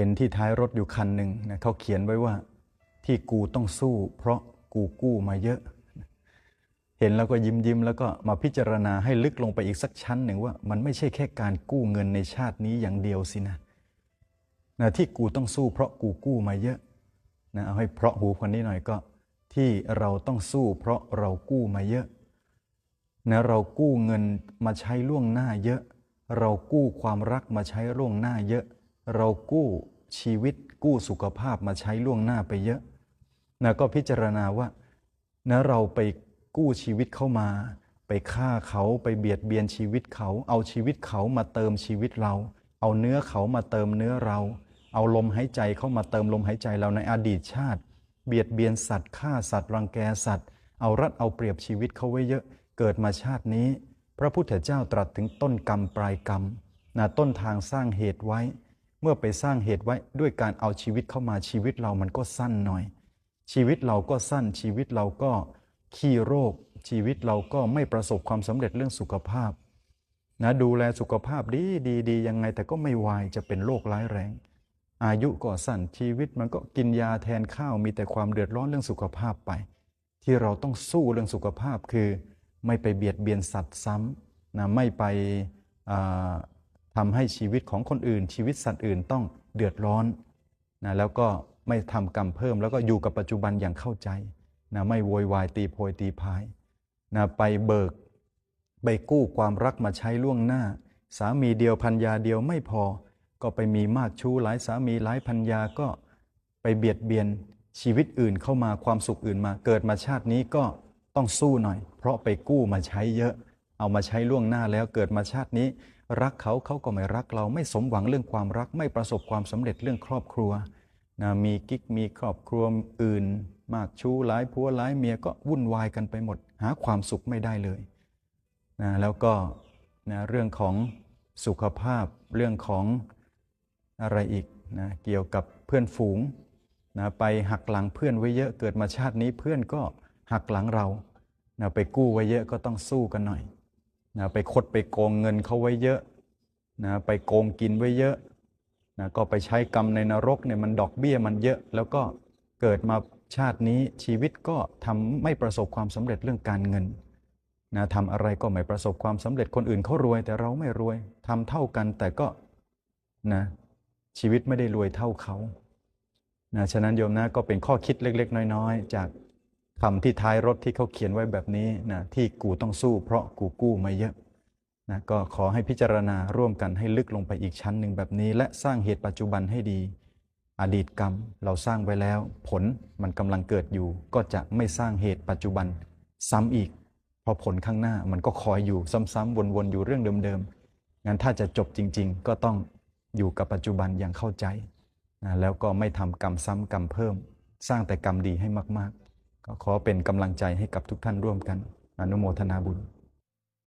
เห็นที่ท้ายรถอยู่คันหนึ่งนะเขาเขียนไว้ว่าที่กูต้องสู้ เพราะกูกู้มาเยอะ เห็นแล้วก็ยิ้มยิ้มแล้วก็มาพิจารณาให้ลึกลงไปอีกสักชั้นหนึ่งว่า มันไม่ใช่แค่การกู้เงินในชาตินี้อย่างเดียวสินะนะที่กูต้องสู้ เพราะกูกู้มาเยอะนะเอาให้เพราะหูคนนี้หน่อยก็ ที่เราต้องสู้ เพราะเรากู้มาเยอะนะเรากู้เงินมาใช้ล่วงหน้าเยอะ เรากู้ความรักมาใช้ล่วงหน้าเยอะ เรากู้ชีวิตกู้สุขภาพมาใช้ล่วงหน้าไปเยอะนะก็พิจารณาว่านะเราไปกู้ชีวิตเข้ามา ไปฆ่าเขาไปเบียดเบียนชีวิตเขา เอาชีวิตเขามาเติมชีวิตเรา เอาเนื้อเขามาเติมเนื้อเรา เอาลมหายใจเข้ามาเติมลมหายใจเราในอดีตชาติ เบียดเบียนสัตว์ฆ่าสัตว์รังแกสัตว์ เอารัดเอาเปรียบชีวิตเขาไว้เยอะ เกิดมาชาตินี้ พระพุทธเจ้าตรัสถึงต้นกรรมปลายกรรมนะต้นทางสร้างเหตุไว้ เมื่อไปสร้างเหตุไว้ด้วยการเอาชีวิตเข้ามาชีวิตเรามันก็สั้นหน่อย ชีวิตเราก็สั้นชีวิตเราก็ขี้โรค ชีวิตเราก็ไม่ประสบความสำเร็จเรื่องสุขภาพนะดูแลสุขภาพดีดีดียังไงแต่ก็ไม่วายจะเป็นโรคร้ายแรง อายุก็สั้นชีวิตมันก็กินยาแทนข้าวมีแต่ความเดือดร้อนเรื่องสุขภาพไป ที่เราต้องสู้เรื่องสุขภาพคือ ไม่ไปเบียดเบียนสัตว์ซ้ำนะไม่ไป ทำให้ชีวิตของคนอื่น ชีวิตสัตว์อื่นต้องเดือดร้อนนะแล้วก็ไม่ทำกรรมเพิ่ม แล้วก็อยู่กับปัจจุบันอย่างเข้าใจนะไม่โวยวายตีโพยตีพายนะไปเบิก ไปกู้ความรักมาใช้ล่วงหน้า สามีเดียวพันยาเดียวไม่พอ ก็ไปมีมากชู้หลายสามีหลายพันยาก็ไปเบียดเบียนชีวิตอื่นเข้ามาความสุขอื่นมาเกิดมาชาตินี้ก็ต้องสู้หน่อย เพราะไปกู้มาใช้เยอะ เอามาใช้ล่วงหน้าแล้วเกิดมาชาตินี้ รักเขาเขาก็ไม่รักเราไม่สมหวังเรื่องความรัก ไม่ประสบความสำเร็จเรื่องครอบครัวนะมีกิ๊กมีครอบครัวอื่น มากชู้หลายผัวหลายเมียก็วุ่นวายกันไปหมด หาความสุขไม่ได้เลยนะแล้วก็นะเรื่องของสุขภาพเรื่องของอะไรอีกนะเกี่ยวกับเพื่อนฝูงนะไปหักหลังเพื่อนไว้เยอะเกิดมาชาตินี้เพื่อนก็หักหลังเรานะไปกู้ไว้เยอะก็ต้องสู้กันหน่อย นะไปคดไปโกงเงินเขาไว้เยอะนะไปโกงกินไว้เยอะนะก็ไปใช้กรรมในนรกเนี่ยมันดอกเบี้ยมันเยอะ แล้วก็เกิดมาชาตินี้ชีวิตก็ทำไม่ประสบความสำเร็จเรื่องการเงินนะทำอะไรก็ไม่ประสบความสำเร็จคนอื่นเขารวย แต่เราไม่รวยทำเท่ากันแต่ก็นะชีวิตไม่ได้รวยเท่าเขานะฉะนั้นโยมนะก็เป็นข้อคิดเล็ก ๆ น้อย ๆ จาก คำที่ท้ายรถที่เขาเขียนไว้แบบนี้นะที่กูต้องสู้เพราะกูกู้มาเยอะนะก็ขอให้พิจารณาร่วมกันให้ลึกลงไปอีกชั้นหนึ่งแบบนี้ และสร้างเหตุปัจจุบันให้ดี อดีตกรรมเราสร้างไว้แล้ว ผลมันกำลังเกิดอยู่ ก็จะไม่สร้างเหตุปัจจุบันซ้ำอีก เพราะผลข้างหน้ามันก็คอยอยู่ซ้ำๆวนๆอยู่เรื่องเดิมๆงั้นถ้าจะจบจริง ๆ ก็ต้องอยู่กับปัจจุบันอย่างเข้าใจนะแล้วก็ไม่ทำกรรมซ้ำกรรมเพิ่ม สร้างแต่กรรมดีให้มากๆ ก็ขอเป็นกำลังใจให้กับทุกท่านร่วมกัน อนุโมทนาบุญ